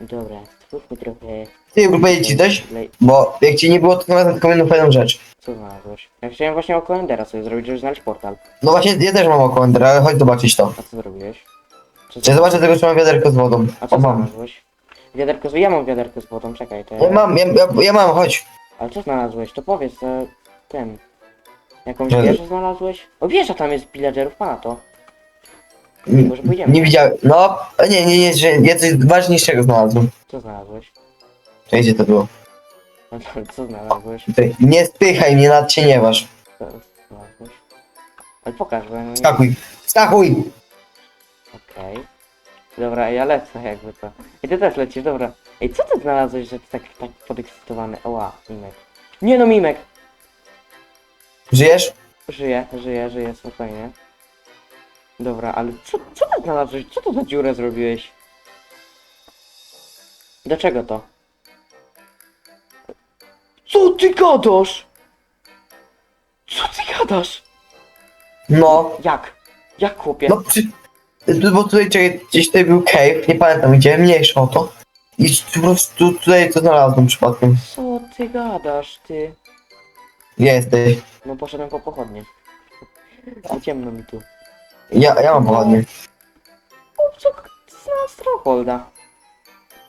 Dobra, spróbmy trochę... Ty, powiedzieć ci coś? Bo jak ci nie było, to znalazłem tylko jedną fajną rzecz. Co znalazłeś? Ja chciałem właśnie około Endera sobie zrobić, żeby znaleźć portal. No właśnie, ja też mam około ale chodź zobaczyć to. A co zrobiłeś? Co Ja zobaczę tego, czy mam wiaderko z wodą. A co O, mam. znalazłeś? Wiaderko z... Ja mam wiaderko z wodą, czekaj, to Ja ja... mam, ja, ja, ja mam, chodź. Ale co znalazłeś? To powiedz, e, ten... Jakąś Nie. wieżę znalazłeś? O, wieża tam jest pillagerów, pana to. Nie, Może pójdziemy? nie widziałem. No, nie, nie, nie, że ja coś ważniejszego znalazłem. Co znalazłeś? To gdzie to było? No to co znalazłeś? Tutaj. Nie spychaj mnie, nad cię nie waż. Co znalazłeś? Ale pokaż, bo ja nie... Skakuj, skakuj! Okej. Dobra, ja lecę jakby to. I ty też lecisz, dobra. Ej, co ty znalazłeś, że ty tak, tak podekscytowany? Oła, Mimek. Nie no, Mimek! Żyjesz? Żyje, żyje, żyje, spokojnie. Dobra, ale co, co ty znalazłeś? Co to za dziurę zrobiłeś? Do czego to? Co ty gadasz? Co ty gadasz? No. Jak? Jak chłopie? No, przy... Bo tutaj czekaj, gdzieś tutaj był cave, nie pamiętam gdzie, mniejsza o to. I po prostu tutaj to znalazłem przypadkiem. Co ty gadasz, ty? Jesteś? No poszedłem po pochodnie. Za ciemno mi tu. Ja, ja mam pochodnie. O, co? Zna Strongholda.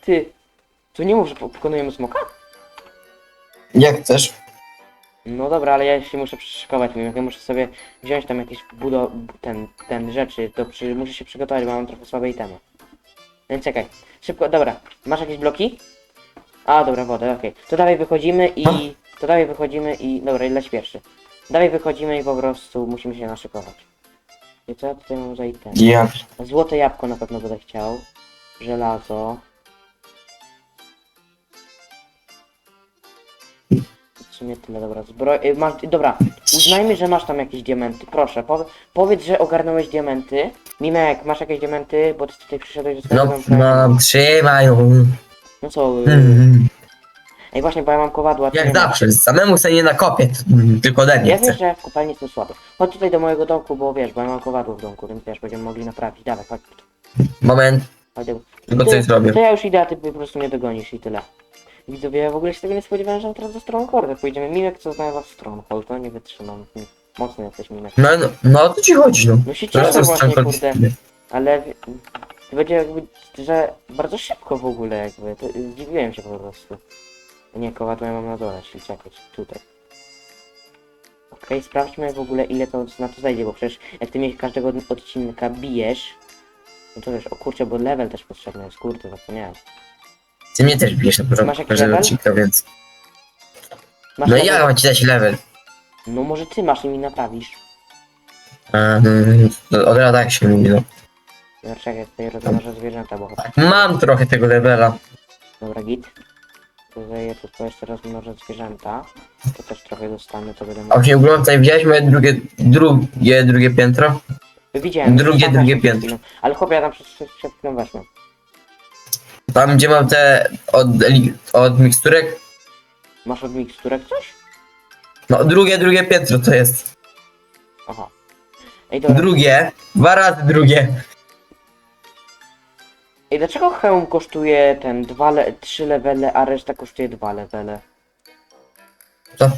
Ty. Tu nie mów, że po- pokonujemy smoka? Jak chcesz. No dobra, ale ja się muszę przyszykować, wiem, ja muszę sobie wziąć tam jakieś budo... ten, ten rzeczy, to przy... muszę się przygotować, bo mam trochę słabe itemy. Więc czekaj, szybko, dobra, masz jakieś bloki? A, dobra, wodę, okej. To dalej wychodzimy i... To dalej wychodzimy i... Dobra, i leć pierwszy. Dalej wychodzimy i po prostu musimy się naszykować. I co ja tutaj mam za item? Ja. Złote jabłko na pewno będę chciał. Żelazo. W sumie tyle, dobra. Zbroj... y, Masz... Dobra, uznajmy, że masz tam jakieś diamenty. Proszę, pow... powiedz, że ogarnąłeś diamenty. Mimek, masz jakieś diamenty, bo ty tutaj przyszedłeś do swojego No, domku. no, trzymaj. no. Co? y, Hmm. Ej, właśnie, bo ja mam kowadła. Jak masz. zawsze, samemu sobie nie nakopię, mm, tylko ode mnie Ja chcę. wiesz, że ja w kopalni jestem słaby. Chodź tutaj do mojego domku, bo wiesz, bo ja mam kowadło w domku, więc wiesz, będziemy mogli naprawić. Dawaj, chodź. Moment, chodź do... tylko Ty- coś zrobię. To ja już idę, a ty po prostu mnie dogonisz i tyle. Widzowie, ja w ogóle się tego nie spodziewałem, że on teraz za Strongholdę pójdziemy. Mimek, co znalazł Stronghold, no nie wytrzymam. Mocny jesteś, Mimek. No, no, no o co ci chodzi, no? No się Teraz cieszę to właśnie, kurde. Ale to będzie jakby, że bardzo szybko w ogóle jakby. To, zdziwiłem się po prostu. Nie, kowadło ja mam na dole, czyli czekać, tutaj. Okej, sprawdźmy w ogóle ile to na to zajdzie, bo przecież jak ty mnie każdego odcinka bijesz, no to wiesz, o kurczę, bo level też potrzebny jest, kurde, zapomniałem. Ty mnie też bijesz na Masz początku jakiś każdego level? odcinka, więc... Masz No level? ja mam ci dać level. No może ty masz i mi naprawisz. A, mm, to od się mówi, no. No czekaj, tutaj rozmnożę zwierzęta, bo... Mam trochę tego levela. Dobra, git. Tutaj tylko jeszcze rozmnożę zwierzęta. To też trochę dostanę, to będę A mógł... właśnie w ogóle tutaj widziałeś moje drugie, drugie, drugie piętro? Widziałem. drugie, tam drugie przed piętro. chwilą. Ale chłopie, ja tam przed, przed, przed chwilą weszłem. Tam gdzie mam te od, od miksturek? Masz od miksturek coś? No drugie, drugie piętro to jest. Aha. Ej, dobra. Drugie, dwa razy drugie. Ej, dlaczego hełm kosztuje ten dwa le trzy levele, a reszta kosztuje dwa levele? Co?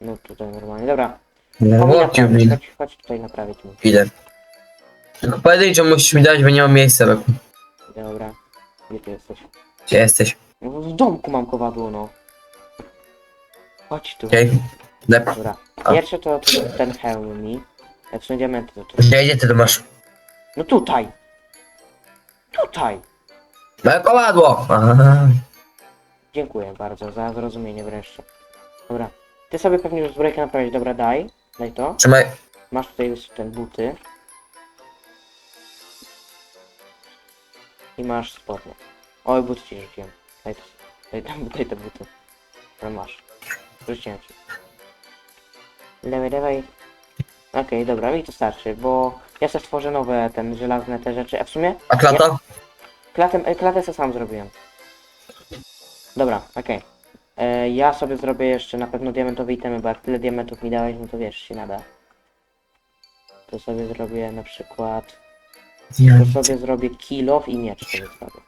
No tutaj normalnie, dobra. No what you naprawić, mean? chodź, chodź tutaj naprawić mi. Idę. Tylko pojedynczo musisz mi dać, bo nie mam miejsca. Beku. Dobra. Gdzie ty jesteś? Gdzie jesteś? No, w domku mam kowadło, no. Chodź tu. Okej. Okay. Dobra. A. Pierwsze to, to ten hełm mi. Jak są diamenty, to tu. Gdzie, gdzie ty to masz? No tutaj! Tutaj! Moje kowadło! Aha. Dziękuję bardzo za zrozumienie wreszcie. Dobra. Ty sobie pewnie już zbrojkę naprawić. Dobra, daj. Daj to. Trzymaj. Masz tutaj już ten buty. I masz spodnie. Oj, buty ci rzuciłem. Daj to. Daj, tam, daj te buty. Dobra, masz. Rzuciłem ci. Dawaj, dawaj. Okej, dobra, mi to starczy, bo ja sobie stworzę nowe, ten żelazne te rzeczy. A w sumie A klata? Klatę, e, klatę sobie sam zrobiłem. Dobra, okej. E, Ja sobie zrobię jeszcze na pewno diamentowe itemy, bo jak tyle diamentów mi dałeś, no to wiesz, się nada. To sobie zrobię na przykład... To sobie zrobię kill off i miecz sobie zrobię.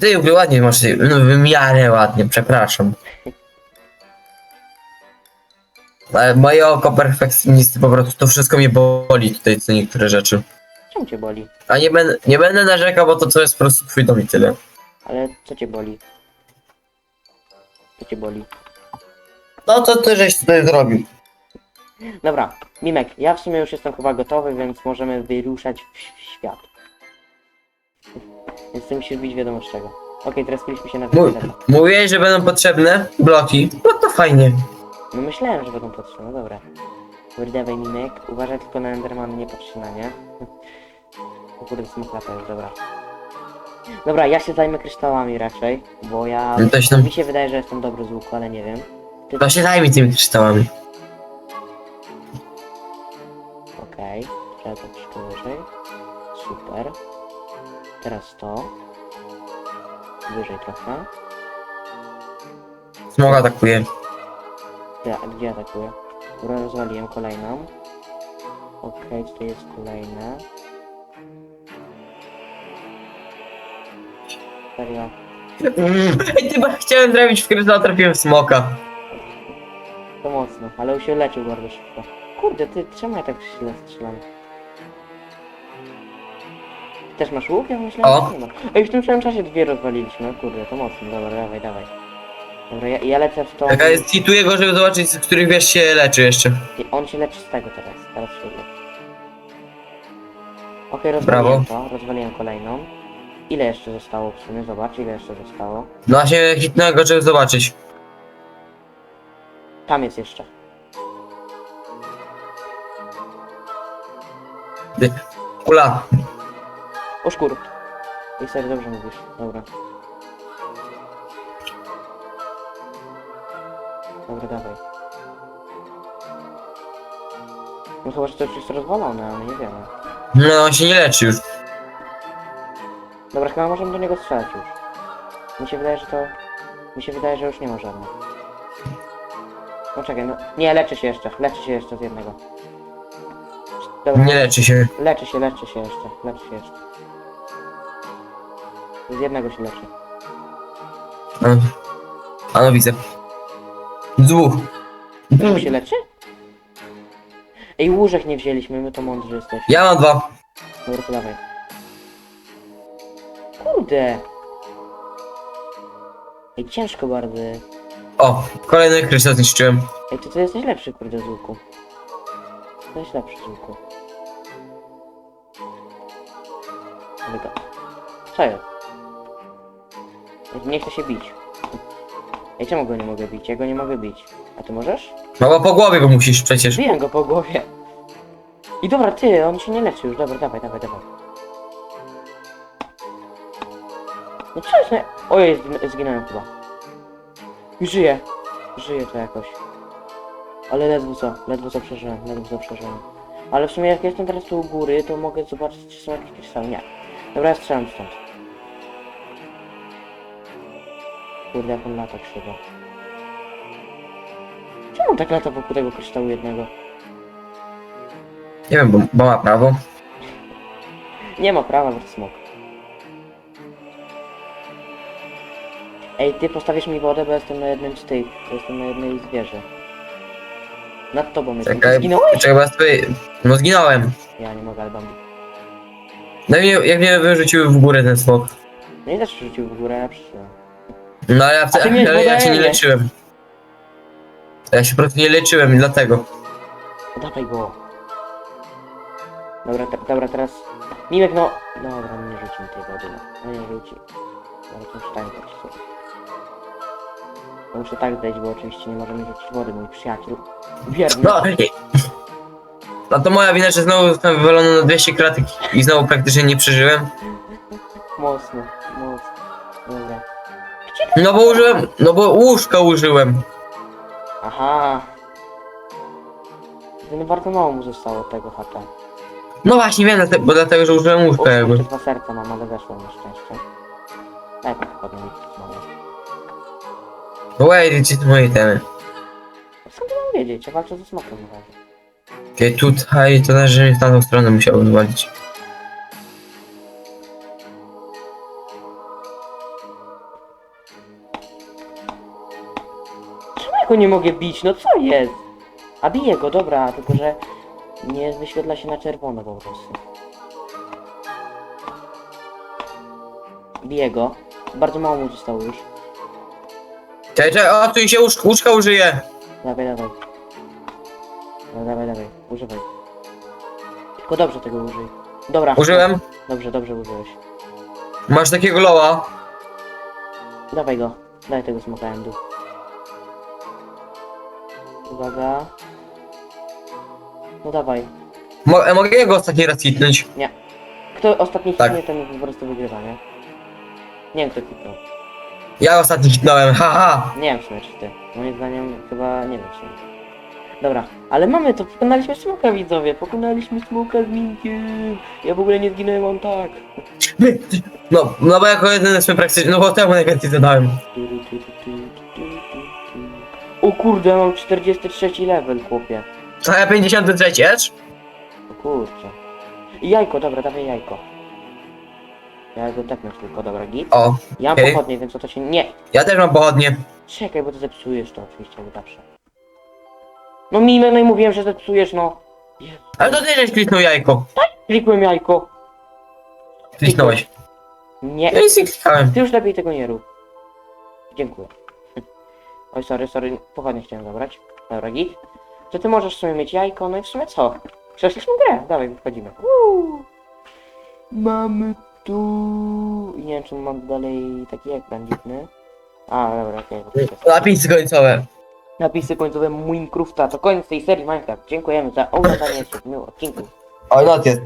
Ty wy ładnie masz, no w miarę ładnie, przepraszam. Ale moje oko perfekcjonisty po prostu to wszystko mnie boli tutaj co niektóre rzeczy. Czemu cię boli? A nie będę, nie będę narzekał, bo to co jest po prostu twój dom i tyle. Ale co cię boli? Co cię boli? No to ty żeś tutaj zrobił. Dobra, Mimek, ja w sumie już jestem chyba gotowy, więc możemy wyruszać w w świat. Więc ty musisz być wiadomo z czego. Okej, teraz byliśmy się na wyspę. mówiłeś, że będą potrzebne bloki. No to fajnie. No myślałem, że będą potrzebne, no dobra. Wydawaj Mimek, uważaj tylko na Endermany, nie patrz się na nie. O kurde, smoklata już, dobra. Dobra, ja się zajmę kryształami raczej, bo ja... No to się tam- Mi się wydaje, że jestem dobry z łuku, ale nie wiem. To się zajmij tymi kryształami. Okej, okay. to troszkę wyżej. Super. Teraz to. Wyżej trochę. Smog atakuje. Gdzie, a gdzie atakuję? Dobra, rozwaliłem kolejną. Okej, tutaj jest kolejne. Serio. Ty bo chciałem zrobić w kryształ, trafiłem w smoka. To mocno, ale on się leczył bardzo szybko. Kurde, ty, czemu ja tak źle strzelam? Też masz łuk? Ja myślałem, O. że nie ma. Ej, w tym samym czasie dwie rozwaliliśmy. Kurde, to mocno. Dobra, dawaj, dawaj. Dobra, ja, ja lecę w to... Taka jest cituję go, żeby zobaczyć, z których wiesz się leczy jeszcze. I On się leczy z tego teraz. Teraz się leczy. Okej, rozwaliłem Brawo. to. Rozwaliłem kolejną. Ile jeszcze zostało w sumie? Zobacz, ile jeszcze zostało. No właśnie hitnąłem go, żeby zobaczyć. Tam jest jeszcze. Ty, Kula. O szkur. I serio, dobrze mówisz. Dobra. Dobra, dawaj. No chyba, że to już jest rozwalone, ale nie wiemy. No on się nie leczy już. Dobra, chyba możemy do niego strzelać już. Mi się wydaje, że to... Mi się wydaje, że już nie ma żadnych. No czekaj, no... Nie, leczy się jeszcze. Leczy się jeszcze z jednego. Dobra, Nie leczy się. leczy się, leczy się jeszcze. Leczy się jeszcze. Z jednego się leczy. A, a no widzę. Z dwóch. Dwóch się leczy? Ej, łóżek nie wzięliśmy, my to mądrzy jesteśmy. Ja mam dwa. Dobra, to dawaj. Kurde! Ej, ciężko bardzo. O, kolejny kryształ zniszczyłem. Ej, to ty jesteś lepszy, kurde, z łuku. To jest lepszy z łuku. Wygo. Co jest? Ej, Nie chcę się bić. Ej, czemu go nie mogę bić? Ja go nie mogę bić. A ty możesz? No bo po głowie go musisz przecież. Biję go po głowie. I dobra, ty, on się nie leczy już. Dobra, dawaj, dawaj, dawaj. No jest? nie- Ojej, zgin- zginąłem chyba. Już żyję. Żyję to jakoś. Ale ledwo co, ledwo co przeżyłem, ledwo co przeżyłem. Ale w sumie jak jestem teraz tu u góry, to mogę zobaczyć, czy są jakieś kryształy. Nie. Dobra, ja strzelam stąd. Kurde, jak on lata krzywo. Czemu on tak lata wokół tego kryształu jednego? Nie wiem, bo, bo ma prawo. Nie ma prawa, bo to smok. Ej, ty postawisz mi wodę, bo jestem na jednym z tych. Jestem na jednej z wieży. Nad tobą jestem. Ty Czekaj, Zginąłeś? czekaj, bo ja sobie... No zginąłem. Ja nie mogę, ale bambi. No i mnie, jak mnie wyrzucił w górę ten smok. I też rzucił w górę, ja przyszedłem. No ale ja, A ty miałeś ale ja się nie leczyłem. Ja się po prostu nie leczyłem i dlatego. Dawaj go. Dobra, te, dobra, teraz... Miłek, no... Dobra, nie rzuci mi tej wody, no. No nie rzuci. Dobra, to wstań tak sobie. To muszę tak zdać, bo oczywiście nie możemy rzucić wody, mój przyjaciel. Wierny. No, no to moja wina, że znowu zostałem wywalony na 200 kratek i znowu praktycznie nie przeżyłem. Mocno, mocno. Dobra. No bo użyłem, no bo łóżka użyłem. Aha. No bardzo mało mu zostało tego HP. No właśnie wiem, bo dlatego, że użyłem łóżka Uff, jakby. jeszcze dwa serca mam, ale weszło na szczęście. Daj pan chyba do Wołaj, Richard, moje temy. Skąd mam wiedzieć? Ja no walczę ze smokiem na razie. Tutaj to też, że w tamtą stronę musiał odwalić. Czemu ja go nie mogę bić? No co jest? A biję go, dobra, tylko że nie wyświetla się na czerwono po prostu. Biję go. Bardzo mało mu zostało już. Czekaj, czekaj, o, tu się łóż, łóżka użyje. Dawaj, dawaj. No, dawaj, dawaj, używaj. Tylko dobrze tego użyj. Dobra. Użyłem. Dobrze, dobrze użyłeś. Masz takiego loła. Dawaj go. Daj tego smoka endu. Uwaga. No dawaj. Mo e, mogę jego ostatni raz hitnąć. Kto ostatni Tak. hitnie, ten po prostu wygrywa, nie? Nie wiem kto hitnął. Ja ostatni hitnąłem, haha. Nie wiem czy ty. Moim zdaniem chyba nie wiem sumie. Dobra, ale mamy to, pokonaliśmy smoka widzowie, pokonaliśmy smoka z minkiem. Ja w ogóle nie zginąłem, on tak. No, no bo jako jedyny swój praktycznie, no bo temu najwięcej zadałem. O kurde, mam 43 level, chłopie. To ja 53, ecz? O kurczę. I Jajko, dobra, dawaj jajko. Ja go tepnę tylko, dobra, git. O, Ja mam Okej. pochodnie, więc o to się... Nie! ja też mam pochodnie. Czekaj, bo to zepsujesz to oczywiście, jak zawsze. No mimę, no i mówiłem, że zepsujesz, no. Ale to ty żeś kliknął jajko. Klikłem jajko. Kliknąłeś. Nie, Ja nic nie klikałem. ty już lepiej tego nie rób. Dziękuję. Oj, sorry, sorry, pochodnie chciałem zabrać. Dobra, git. To ty możesz w sumie mieć jajko, no i w sumie co? Przeszliśmy grę, dawaj, wchodzimy. Uuu. Mamy tu... I nie wiem, czy mam dalej taki ekran dziwny. A, dobra, okej. Okay, Napisy końcowe. Napisy końcowe Minecrafta. To koniec tej serii Minecraft. Dziękujemy za oglądanie siedmiu odcinków. O, not jest.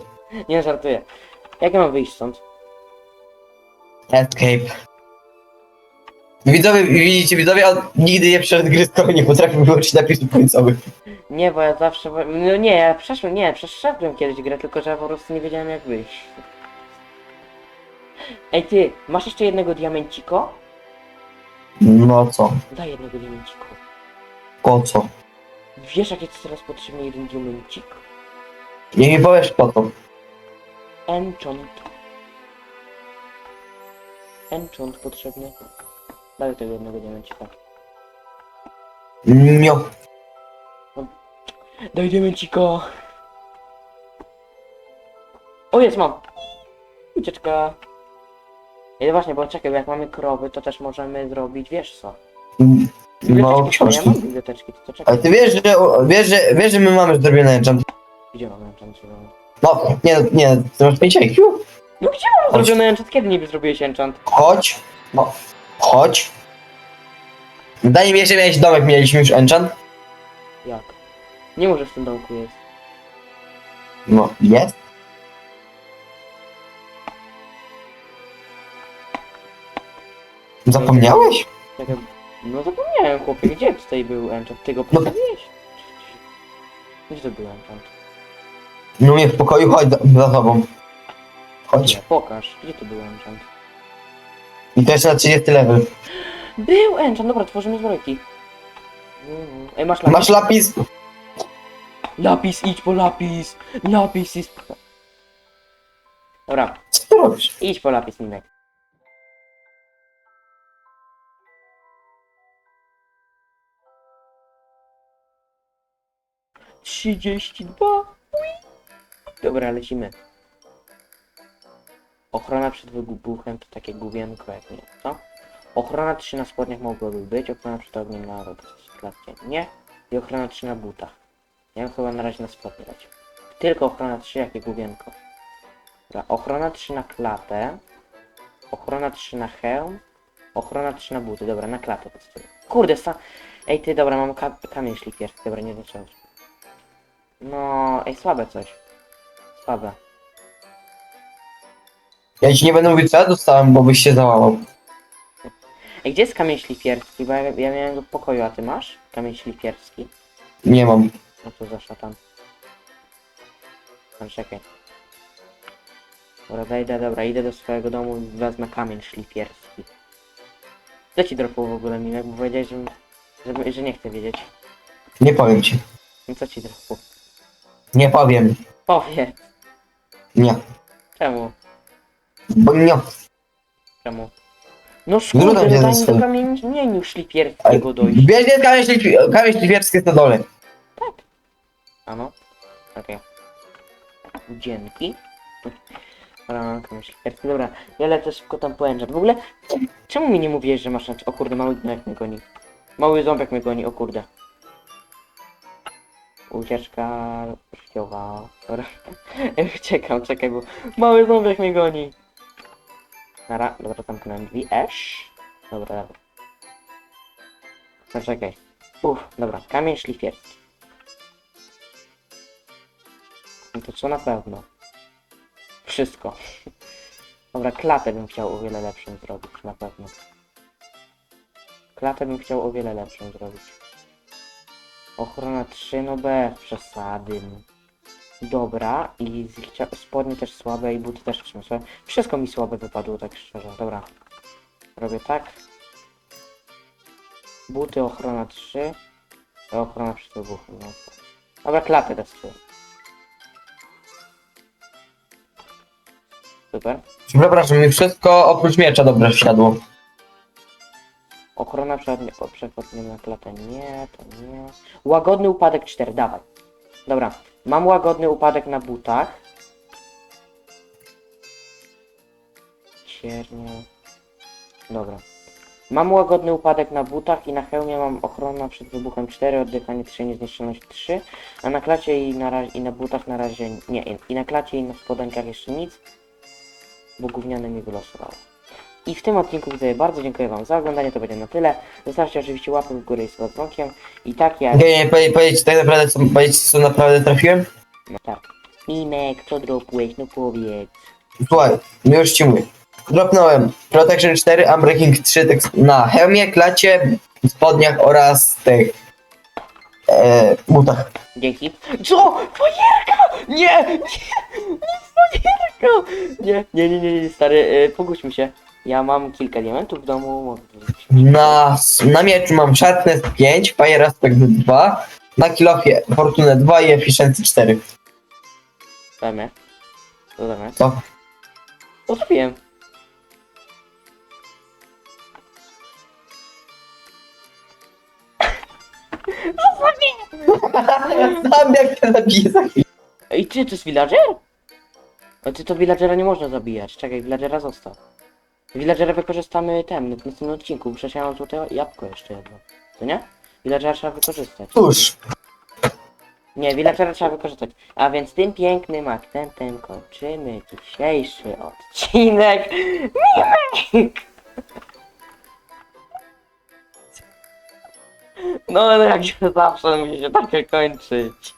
Nie żartuję. Jak ja mam wyjść stąd? Escape. Widzowie, widzicie, widzowie, on nigdy nie przeszedł gry, skoro nie potrafił wyłączyć napisów końcowych. Nie, bo ja zawsze... No nie, ja przeszłem, nie, przeszedłem kiedyś grę, tylko że ja po prostu nie wiedziałem jak wyjść. Ej ty, masz jeszcze jednego diamenciko? No co? Daj jednego diamenciko. Po co? Wiesz jak jest teraz potrzebny jeden diamencik? Nie mi powiesz po co. Enchant. Enchant potrzebny. Daj tego jednego diamencika. Mio. Daj diamenciko. O jest, mam. Ucieczka. I właśnie, bo czekaj, bo jak mamy krowy, to też możemy zrobić, wiesz co? No, Biblioteczki są, ja mam biblioteczki, to, to czekaj. Ale ty wiesz, że, wiesz, że, wiesz, że my mamy zrobiony enchant. Gdzie mamy enchant? No, nie, nie, ty masz 5 IQ. No gdzie mam zrobiony enchant? Kiedy niby zrobiłeś enchant? Chodź. No, chodź. Daj mi, że miałeś domek, mieliśmy już enchant. Jak? Nie może w tym domku jest. No, jest. Zapomniałeś? Czekaj, no zapomniałem chłopie, gdzie tutaj był enchant? Ty go No. postawiłeś? Gdzie to był enchant? No mnie w pokoju, chodź za, za tobą. Chodź. Nie, pokaż, gdzie to był enchant? I to jeszcze na 30 level. Był enchant, dobra, tworzymy zbrojki. Ej, masz lapis? Masz lapis? Lapis, idź po lapis! Lapis jest... Dobra, Co ty robisz? idź po lapis, Mimek. Trzydzieści dwa. Dobra, lecimy. Ochrona przed wybuchem to takie gubienko jak nie, co? Ochrona 3 na spodniach mogłaby być, ochrona przed ogniem na klatce nie i ochrona 3 na butach. Ja bym chyba na razie na spodnie dać. Tylko ochrona 3 jakie gubienko. Dobra, ochrona 3 na klatę, ochrona 3 na hełm, ochrona 3 na buty, dobra, na klatę postawię. Kurde, sa... Ej ty, dobra, mam ka kamień szlifierski, dobra, nie zacząłem. No, ej, słabe coś. Słabe. Ja ci nie będę mówić co ja dostałem, bo byś się załamał. Ej, gdzie jest kamień szlifierski? Bo ja, ja miałem go w pokoju, a ty masz? Kamień szlifierski. Nie mam. No to za szatan. No czekaj. Dobra, wejdę, dobra, idę do swojego domu i wezmę kamień szlifierski. Co ci dropło w ogóle, Mimek? Bo powiedziałeś, że, że, że nie chcę wiedzieć. Nie powiem ci. No co ci dropło? Nie powiem. Powiedz. Nie. Czemu? Bo nie. Czemu? No szkoda, no mnie daj mi do zostawić. kamieniu szlifierskiego dojść. Bierz nie kamień, ślipi- kamień ślipierski jest na dole. A no, okej. Dzięki. Dobra, ja lecę szybko tam po engine. W ogóle, czemu mi nie mówiłeś, że masz... O kurde, mały gnojek mnie goni. Mały ząbek mnie goni, o kurde. Ucieczka życiowa. Dobra. Uciekam, czekaj, bo mały ząbek mnie goni. Nara, dobra, zamknąłem drzwi. Esz. Dobra, dobra. Zaczekaj. Uff, dobra, kamień szlifierski. No to co na pewno? Wszystko. Dobra, klatę bym chciał o wiele lepszą zrobić, na pewno. Klatę bym chciał o wiele lepszą zrobić. Ochrona 3, no bez przesady. Dobra, i spodnie też słabe i buty też w sumie słabe. Wszystko mi słabe wypadło, tak szczerze. Dobra. Robię tak. Buty ochrona 3. a Ochrona przed wybuchem. No. Dobra, klatę testuję. Super. Przepraszam, mi wszystko oprócz miecza dobrze wsiadło. Ochrona przed, przechodnia na klatę nie, to nie. Łagodny upadek 4, dawaj. Dobra, mam łagodny upadek na butach. Ciernie. Dobra. Mam łagodny upadek na butach i na hełmie mam ochrona przed wybuchem 4, oddychanie 3, niezniszczalność 3, a na klacie i na, i na butach na razie nie, i- na klacie i na spodenkach jeszcze nic, bo gówniane mi wylosowało. I w tym odcinku widzowie bardzo dziękuję wam za oglądanie, to będzie na tyle. Zostawcie oczywiście łapę w górę i z dzwonkiem. I tak jak... Nie, nie, powiedz, tak naprawdę, co, powiedz, co naprawdę trafiłem? No tak. Mimek, co dropłeś? No powiedz. Słuchaj, no już ci mówię. Dropnąłem Protection 4, Unbreaking 3 tak na hełmie, klacie, spodniach oraz tych e, butach. Dzięki. Co? Fajerka! Nie! Nie! Nie fajerka! Nie, nie, nie, nie, nie, stary, yy, pogódźmy się. Ja mam kilka diamentów w domu. mogę. Na, na mieczu mam Sharpness 5, Fire Aspect 2, na kilofie Fortune 2 i Efficiency 4. Dajmy. Co damy? Co? O, zrobiłem. Znam jak to zabiję za chwilę. Ej, ty, to jest villager? A ty to villagera nie można zabijać. Czekaj, villagera zostaw. Villagera wykorzystamy ten, na następnym odcinku. Przecież ja mam tutaj jabłko jeszcze jedno. Co nie? Villagera trzeba wykorzystać. Cóż, Nie, villagera trzeba wykorzystać. A więc tym pięknym akcentem kończymy dzisiejszy odcinek. Mimek! No, jak się zawsze musi się tak kończyć.